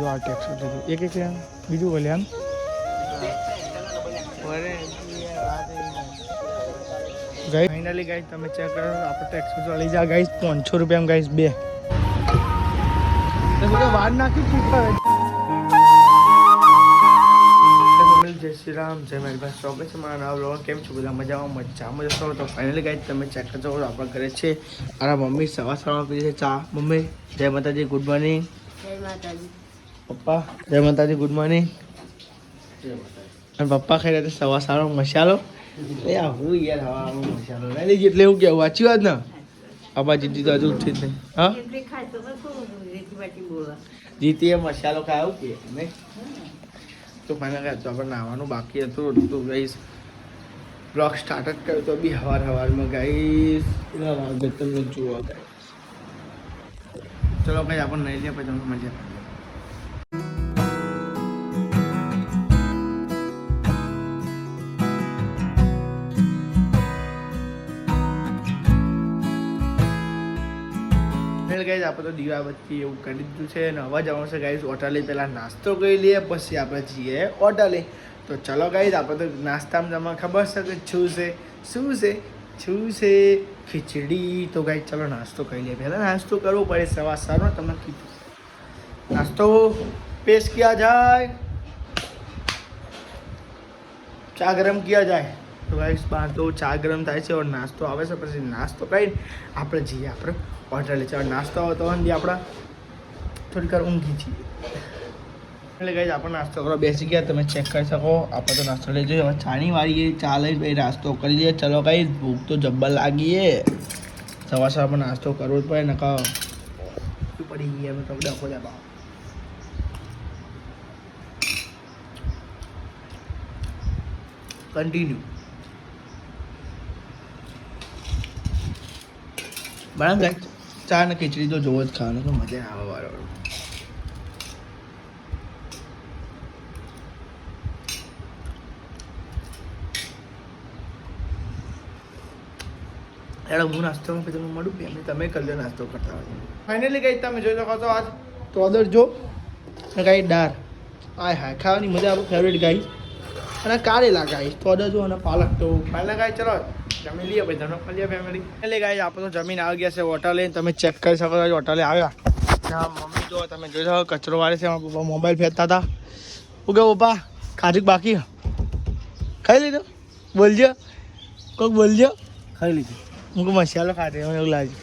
જો આ ટેક્સ લીધું. એક એક બીજું ભલે આમ ગાઈ ફાઇનલી ગાઈસ તમે ચેક કરો. આપણે ટેક્સ જો લઈ જા ગાઈસ પાંચસો રૂપિયામાં ગાઈસ બે. વાર નાખી જય શ્રી રામ. જય મારી ભાઈ સ્વાગત છે. મારા નામ લોન કેમ છો? બધા મજામાં? મજામાં જશો તો ફાઇનલી ગાઈસ તમે ચેક કરજો. આપણા ઘરે છે. મારા મમ્મી સવાર સવા પી છે ચા. મમ્મી જય માતાજી. ગુડ મોર્નિંગ જય માતાજી. પપ્પા, જય માતાજી ગુડ મોર્નિંગ અને પપ્પા ખાઈ રહ્યા સવા સારો મસાલો. આ હું યાર હવા મસાલો. લઈ લેજે એટલે એવું કહેવું વાંચી વાત ને? આપા જીતી તો હજુ ઉઠી જ નહીં. હા? જીતીએ મસાલો ખાયો કે, નહીં? તો ફાઇનલ તો આપણે નાવાનું બાકી હતું તો ગઈશ. બ્લોગ સ્ટાર્ટ જ કર્યો, તો બી હવાર હવારમાં ગઈશ. તમે જુઓ ચલો, કઈ આપણે નહીં લે પછી તમને મજા આપણે તો દીવાબત્તી એવું કરી દીધું છે અને અવાજ આવવાનો છે ગાઈઝ હોટલે પહેલાં નાસ્તો કરી લઈએ, પછી આપણે જઈએ હોટલે તો ચલો ગાઈઝ આપણે તો નાસ્તામાં તમને ખબર છે કે શું છે? શું છે? શું છે? ખીચડી. તો ગાઈઝ ચલો, નાસ્તો કરી લઈએ. પહેલાં નાસ્તો કરવો પડે સવાર સારો તમને કીધું નાસ્તો પેશ ક્યાં જાય? ચા ગરમ ક્યાં જાય? તો ગાઈસ બહાર તો ચા ગરમ થાય છે ઓર નાસ્તો આવે છે. પછી નાસ્તો કરીને આપણે જઈએ આપણે હોટલે. છે નાસ્તો આવે તો આપણા. થોડીક વાર ઊંઘી છીએ એટલે ગાઈસ આપણે નાસ્તો કરવા બેસી ગયા. તમે ચેક કરી શકો. આપણે તો નાસ્તો લઈ જોઈએ. હવે ચાની વાળીએ ચા લઈ પછી નાસ્તો કરી લઈએ. ચલો ગાઈસ ભૂખ તો જબ્બર લાગીએ. સવાર સવારમાં નાસ્તો કરવો જ પડે ને કહો પડી ગઈ અમે તમને ડખો જતા કન્ટિન્યુ બરાબર. ગાઈસ ચા ને ખીચડી તો જોવો જ ખાવાનું તો મજા આવે વાળો એડો હું નાસ્તો પછી તમને મળું કે તમે કરી નાસ્તો કરતા હોય ફાઇનલી ગઈ તમે જોઈ શકો છો આજ તો અદર જો. ને ગાઈ દાળ આય હાય ખાવાની મજા આપણું ફેવરેટ ગાઈ અને કારેલા ગાઈ તો અદર જો અને પાલક તો. પહેલાં ગાઈ ચલો. જમી લઈએ પછી તમે મળીએ ફેમિલી એટલે ગાઈ આપણે તો જમીન આવી ગયા છે હોટલે તમે ચેક કરી શકો છો હોટલે આવ્યા. ત્યાં મમ્મી જો તમે જોઈ શકો કચરો વાળે છે એમાં પપ્પા મોબાઈલ ફેંકતા હતા. હું કે પપ્પા ખાધું બાકી ખાઈ લીધો? બોલજો. કોઈક બોલજો. ખાઈ લીધી. હું કહું મસાલો ખાતે મને એવું લાગે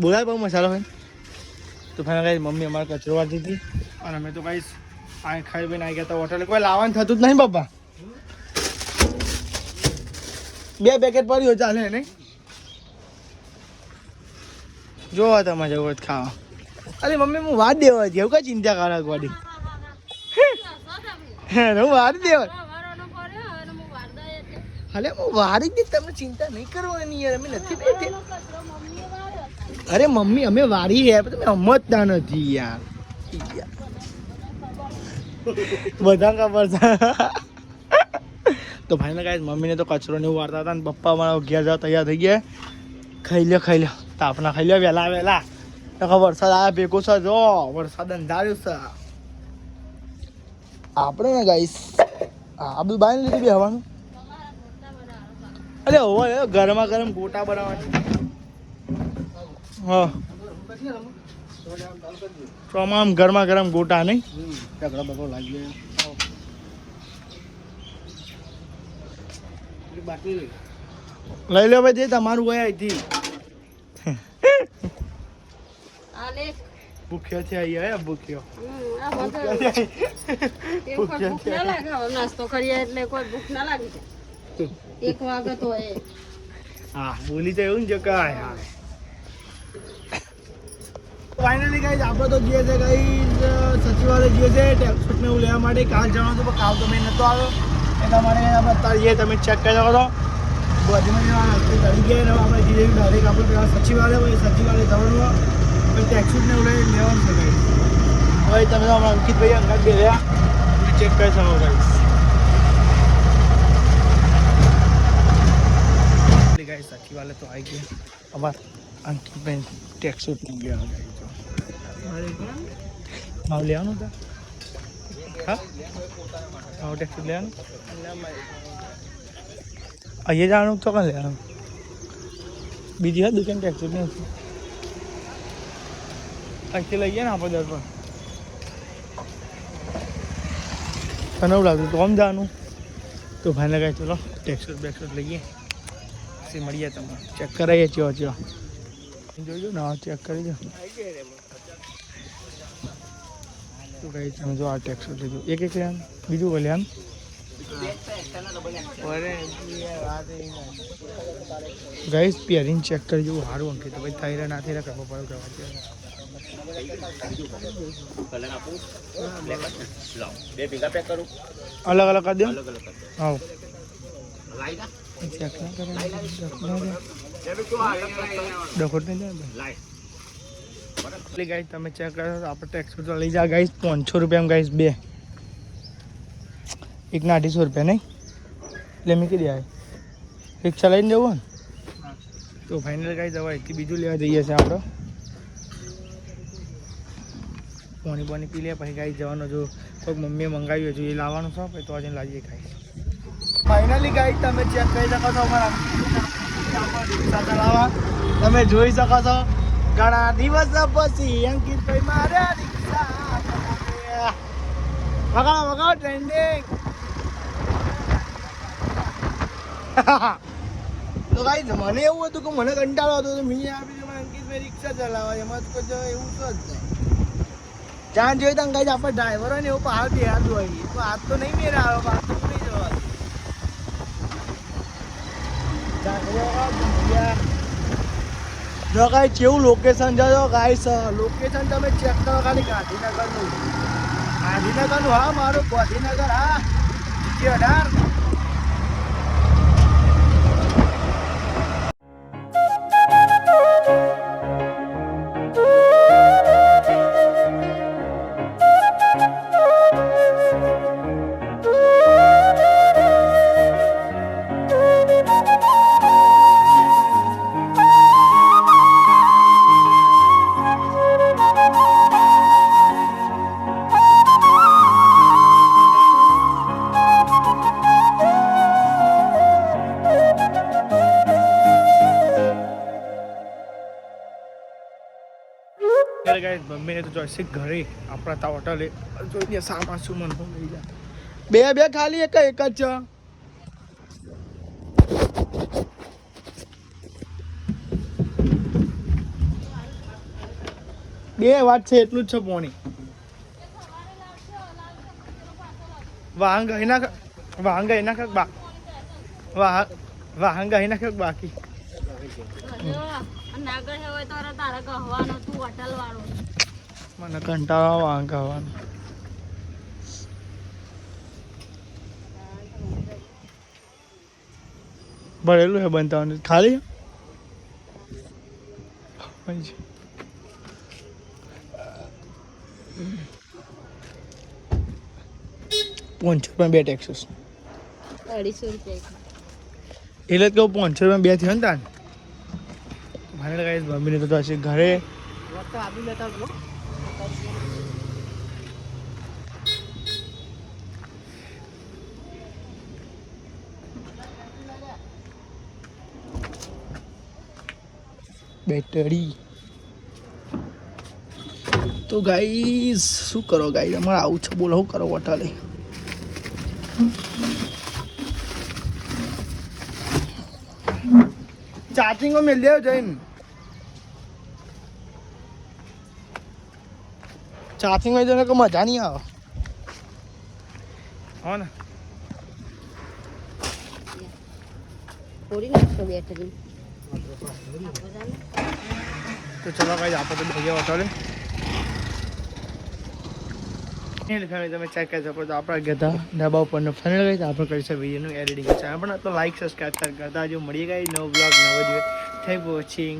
બોલાય બહુ મસાલો ખાઈ તો ફાઇનલ ગાઈસ મમ્મી અમારે કચરો વાળતી હતી અને અમે તો ગાઈસ આ ખાઈ પીને આવી ગયા હતા હોટલે કોઈ લાવવાનું થતું જ નહીં પપ્પા. બે પેકેટ પડ્યું ચાલે નહીં. જોવા તમે જવું ખાવા. અરે મમ્મી, હું વાત દેવા જેવું કઈ ચિંતા કરે ગોડી? હું વાત દેવા અલે, હું વારી જ તમે ચિંતા નહીં કરવાની યાર, અમે નથી બેઠે. અરે મમ્મી, અમે વારી હે તમે સમજતા નથી યાર. બધા ખબર છે. તો ભાઈને કાંઈ મમ્મીને તો કચરો ને એવું હતા ને પપ્પા મારા ઘેર જવા તૈયાર થઈ ગયા. ખાઈ લ્યો ખાઈ લ્યો. તાપના ખાઈ લ્યો, વહેલા વહેલા. તો વરસાદ આવ્યા ભેગો છે જો, વરસાદ અંધાર્યું છે. આપણે ને ગાઈસ આ બધું બાય લીધું બી હવાનું? અરે હવે ગરમા ગરમ ગોટા બનાવવાની. હા. તમામ ગરમા ગરમ ગોટા નહીં? લાગી ગયો લઈ લો ભાઈ જે તમારું હોય અહીંથી ભૂખ્યો છે અહીંયા ભૂખ્યો. આ બધા એવું કોઈ ભૂખ ના લાગે નાસ્તો કરીએ એટલે કોઈ ભૂખ ના લાગે. છે એક વાગે તો એ. હા બોલી તો એવું ને જો કાંઈ હા. ફાઇનલી ગાઈઝ આપણે તો જઈએ છે ગાઈઝ સચિવાલય જઈએ છે ટેક્સબુક ને એવું લેવા માટે. કાલ જવાનું હતું પણ કાલ તો મેં નહોતો આવ્યો. એટલા માટે આપણે તળીએ તમે ચેક કરી શકો છો. રસ્તે ચડી ગયા આપણે જઈએ ડાયરેક્ટ આપણે પેલા સચિવાલય હોય, સચિવાલય જવાનું પછી ટેક્સબુક ને એવું લઈને લેવાનું છે હવે તમે હમણાં અંકિતભાઈ અંકિત બે રહ્યા તમે ચેક કરી શકો ગાઈઝ સાચી સચિવાલય તો આવી ગયા. અમાર અંકિતભાઈ ટેક્સબુક ને ગયા માવ લેવાનું હતા હા? હા ટેક્સી લેવાનું અહીંયા જવાનું તો કાં લેવાનું. બીજી હા દુકાન ટેક્સી નથી. અહીંથી લઈએ ને આપણે દર પર તને એવું લાગતું તો આમ જવાનું. તો ભાઈને કહે, ચલો ટેક્સટ બેક્સટ લઈએ. પછી મળીએ તમે ચેક કરાવીએ ચો ચો જોઈજો ને ચેક કરી દો તો કહી તમે જો આ ટેક્સ લીધું. એક એક લેવાનું બીજું ભલે એમ? ગાઈસ પહેરીને ચેક કરજો સારું અંકે તો ભાઈ થઈ રહ્યા ના થઈ રહ્યા કરવા પડે કરવા કરું અલગ અલગ કરી દો હા ચેક ના કરે. ડખોટ નહીં જાય એટલે ગાઈસ તમે ચેક કરો આપણે ટેક્સ તો લઈ જા ગાઈસ પાંચસો રૂપિયામાં ગાઈસ બે. એકના અઢીસો રૂપિયા નહીં? એટલે મેં કીધી આવે રિક્ષા લઈને જવું ને? તો ફાઇનલ ગાઈસ હવે અહીંથી બીજું લેવા જઈએ છીએ આપણે. પાણી પાણી પી લે, પછી ગાઈ જવાનો જો કોઈક મમ્મીએ મંગાવ્યું હજુ એ લાવવાનું છે તો આજે લાવીએ ખાઈ ફાઇનલી ગાઈ તમે ચેક કરી શકો છો અમારા. તમે જોઈ શકો છો. ઘણા દિવસ પછી અંકિતભાઈ મારે રિક્ષા વગાડો વગાડો ટ્રેન્ડિંગ તો ગાઈ મને એવું હતું કે મને કંટાળો હતો. તો મેં આપી મને અંકિતભાઈ રિક્ષા ચલાવે. એમાં તો કોઈ એવું તો જ નહીં. જ્યાં જોઈએ ત્યાં ગાઈ આપણે ડ્રાઈવર હોય ને એવું પહાડ બેહાડું હોય. તો હાથ તો નહીં મેરા આવે હાથ તો નહીં જવાનું જો કાંઈ કેવું લોકેશન છે, જો ગાઈસ લોકેશન તમે ચેક કરો ખાલી ગાંધીનગરનું. ગાંધીનગરનું, હા, મારું ગાંધીનગર, હા. અઢાર. ત્યારે ગાઈસ મમ્મીને તો જોઈશે ઘરે આપણા તા હોટલે જોઈને સામા શું મન બે બે ખાલી, એક એક જ. બે વાત છે, એટલું જ છે પોણી. એના વાહંગ એના કાંક બા. વાહ, વાહંગ એના કાંક બાકી. નાગર હોય તો તારે કહવાનું તું હોટલ વાળો મને કંટાળો આવવાનો ભરેલું છે બનતાવાનું ખાલી હોય છે. પાંચસો રૂપિયા બે ટેક્સીસ. અઢીસો રૂપિયા એટલે જ કહું પાંચસો રૂપિયા બે થયો ને તાન. હશે ઘરે તો આપી લેતા બહુ બેટરી તો ગાઈસ શું કરો ગાઈઝ અમારે આવું છે. બોલો, શું કરો વટાલે ચાર્જિંગમાં મેળ દેવો જઈને ચાર્જિંગમાં જઈને કોઈ મજા નહીં આવે. હો ને. તો ચલો કાંઈ આપણે તો ભૈયા હોટલે ફેમિલી તમે ચેક કરી શકો તો આપણા ગયા ધાબા ઉપરનો ફેનલ ગઈ આપણે કરી છે વિડીયોનું એડિટિંગ ચેનલ પણ તો લાઈક સબસ્ક્રાઈબ કરતા જો મળીએ ગઈ નવો બ્લોગ નવો દિવસ. Thank watching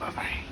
bye